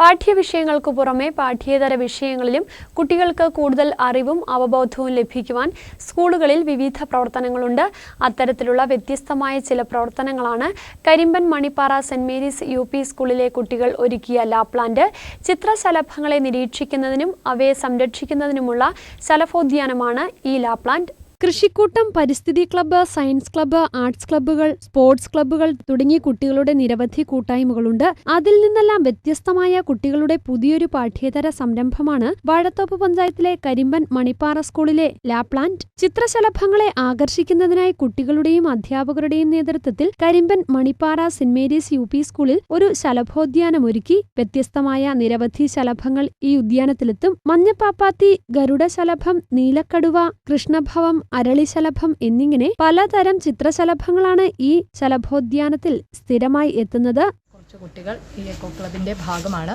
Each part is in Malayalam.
പാഠ്യവിഷയങ്ങൾക്ക് പുറമെ പാഠ്യേതര വിഷയങ്ങളിലും കുട്ടികൾക്ക് കൂടുതൽ അറിവും അവബോധവും ലഭിക്കുവാൻ സ്കൂളുകളിൽ വിവിധ പ്രവർത്തനങ്ങളുണ്ട്. അത്തരത്തിലുള്ള വ്യത്യസ്തമായ ചില പ്രവർത്തനങ്ങളാണ് Karimban Manippara saint Mary's U P സ്കൂളിലെ കുട്ടികൾ ഒരുക്കിയ ലാപ്ലാന്റ് ചിത്രശലഭങ്ങളെ നിരീക്ഷിക്കുന്നതിനും അവയെ സംരക്ഷിക്കുന്നതിനുമുള്ള ശലഭോദ്യാനമാണ് ഈ ലാപ്ലാന്റ് കൃഷിക്കൂട്ടം പരിസ്ഥിതി ക്ലബ്ബ് സയൻസ് ക്ലബ്ബ് ആർട്സ് ക്ലബ്ബുകൾ സ്പോർട്സ് ക്ലബ്ബുകൾ തുടങ്ങി കുട്ടികളുടെ നിരവധി കൂട്ടായ്മകളുണ്ട്. അതിൽ നിന്നെല്ലാം വ്യത്യസ്തമായ കുട്ടികളുടെ പുതിയൊരു പാഠ്യേതര സംരംഭമാണ് വാഴത്തോപ്പ് പഞ്ചായത്തിലെ കരിമ്പൻ മണിപ്പാറ സ്കൂളിലെ ലാപ്ലാന്റ് ചിത്രശലഭങ്ങളെ ആകർഷിക്കുന്നതിനായി കുട്ടികളുടെയും അധ്യാപകരുടെയും നേതൃത്വത്തിൽ Karimban Manippara saint Mary's U P സ്കൂളിൽ ഒരു ശലഭോദ്യാനമൊരുക്കി. വ്യത്യസ്തമായ നിരവധി ശലഭങ്ങൾ ഈ ഉദ്യാനത്തിലെത്തും. മഞ്ഞപ്പാപ്പാത്തി ഗരുഡശലഭം നീലക്കടുവ കൃഷ്ണഭവം അരളിശലഭം എന്നിങ്ങനെ പലതരം ചിത്രശലഭങ്ങളാണ് ഈ ശലഭോദ്യാനത്തിൽ സ്ഥിരമായി എത്തുന്നത്. കുറച്ച് കുട്ടികൾ ഈ എക്കോ ക്ലബിന്റെ ഭാഗമാണ്.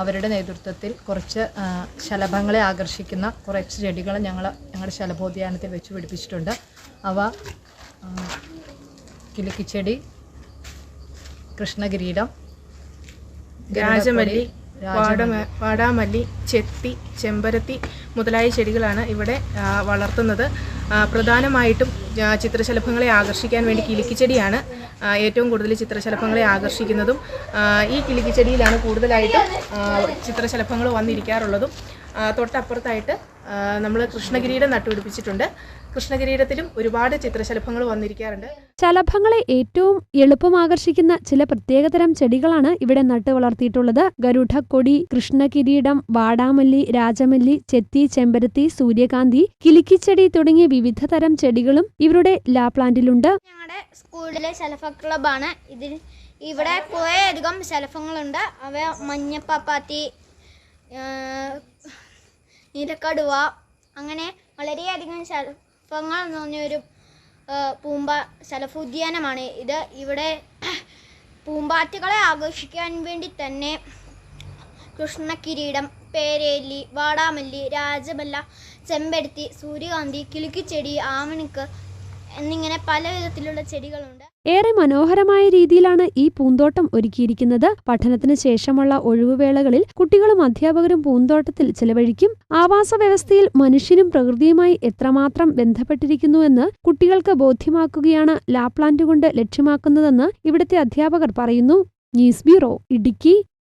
അവരുടെ നേതൃത്വത്തിൽ കുറച്ച് ശലഭങ്ങളെ ആകർഷിക്കുന്ന കുറച്ച് ചെടികൾ ഞങ്ങൾ ഞങ്ങളുടെ ശലഭോദ്യാനത്തിൽ വെച്ച് പിടിപ്പിച്ചിട്ടുണ്ട്. അവ കിലുക്കിച്ചെടി കൃഷ്ണകിരീടം രാജമല്ലി വാടാമല്ലി ചെത്തി ചെമ്പരത്തി മുതലായ ചെടികളാണ് ഇവിടെ വളർത്തുന്നത്. പ്രധാനമായിട്ടും ചിത്രശലഭങ്ങളെ ആകർഷിക്കാൻ വേണ്ടി കിലിക്കിച്ചെടിയാണ് ഏറ്റവും കൂടുതൽ ചിത്രശലഭങ്ങളെ ആകർഷിക്കുന്നതും ഈ കിലിക്കിച്ചെടിയിലാണ് കൂടുതലായിട്ടും ചിത്രശലഭങ്ങൾ വന്നിരിക്കാറുള്ളതും. തൊട്ടപ്പുറത്തായിട്ട് നമ്മൾ കൃഷ്ണഗിരീടം നട്ടുപിടിപ്പിച്ചിട്ടുണ്ട് കൃഷ്ണകിരീടത്തിലും ഒരുപാട് ചിത്രശലഭങ്ങൾ വന്നിരിക്കാറുണ്ട്. ശലഭങ്ങളെ ഏറ്റവും എളുപ്പം ആകർഷിക്കുന്ന ചില പ്രത്യേകതരം ചെടികളാണ് ഇവിടെ നട്ടു വളർത്തിയിട്ടുള്ളത്. ഗരുഡക്കൊടി കൃഷ്ണകിരീടം വാടാമല്ലി രാജമല്ലി ചെത്തി ചെമ്പരത്തി സൂര്യകാന്തി കിലിക്കിച്ചെടി തുടങ്ങിയ വിവിധ തരം ചെടികളും ഇവരുടെ ലാ പ്ലാന്റിലുണ്ട്. ഞങ്ങളുടെ സ്കൂളിലെ ശലഭ ക്ലബാണ് ഇതിൽ ഇവിടെ കുറേ അധികം ശലഭങ്ങളുണ്ട്. അവ മഞ്ഞപ്പാപ്പാത്തി നീലക്കടുവ. അങ്ങനെ വളരെയധികം ശലഭങ്ങൾ നിറഞ്ഞൊരു പൂമ്പാ ശലഭോദ്യാനമാണ് ഇത്. ഇവിടെ പൂമ്പാറ്റകളെ ആകർഷിക്കാൻ വേണ്ടി തന്നെ കൃഷ്ണകിരീടം പേരേലി വാടാമല്ലി രാജമല്ല ചെമ്പരത്തി സൂര്യകാന്തി കിലുക്കിച്ചെടി ആമണിക്ക് എന്നിങ്ങനെ പല വിധത്തിലുള്ള ചെടികളുണ്ട്. ഏറെ മനോഹരമായ രീതിയിലാണ് ഈ പൂന്തോട്ടം ഒരുക്കിയിരിക്കുന്നത്. പഠനത്തിന് ശേഷമുള്ള ഒഴിവുവേളകളിൽ കുട്ടികളും അധ്യാപകരും പൂന്തോട്ടത്തിൽ ചെലവഴിക്കും. ആവാസ വ്യവസ്ഥയിൽ മനുഷ്യനും പ്രകൃതിയുമായി എത്രമാത്രം ബന്ധപ്പെട്ടിരിക്കുന്നുവെന്ന് കുട്ടികൾക്ക് ബോധ്യമാക്കുകയാണ് ലാപ്ലാന്റ് കൊണ്ട് ലക്ഷ്യമാക്കുന്നതെന്ന് ഇവിടുത്തെ അധ്യാപകർ പറയുന്നു. News bureau Idukki.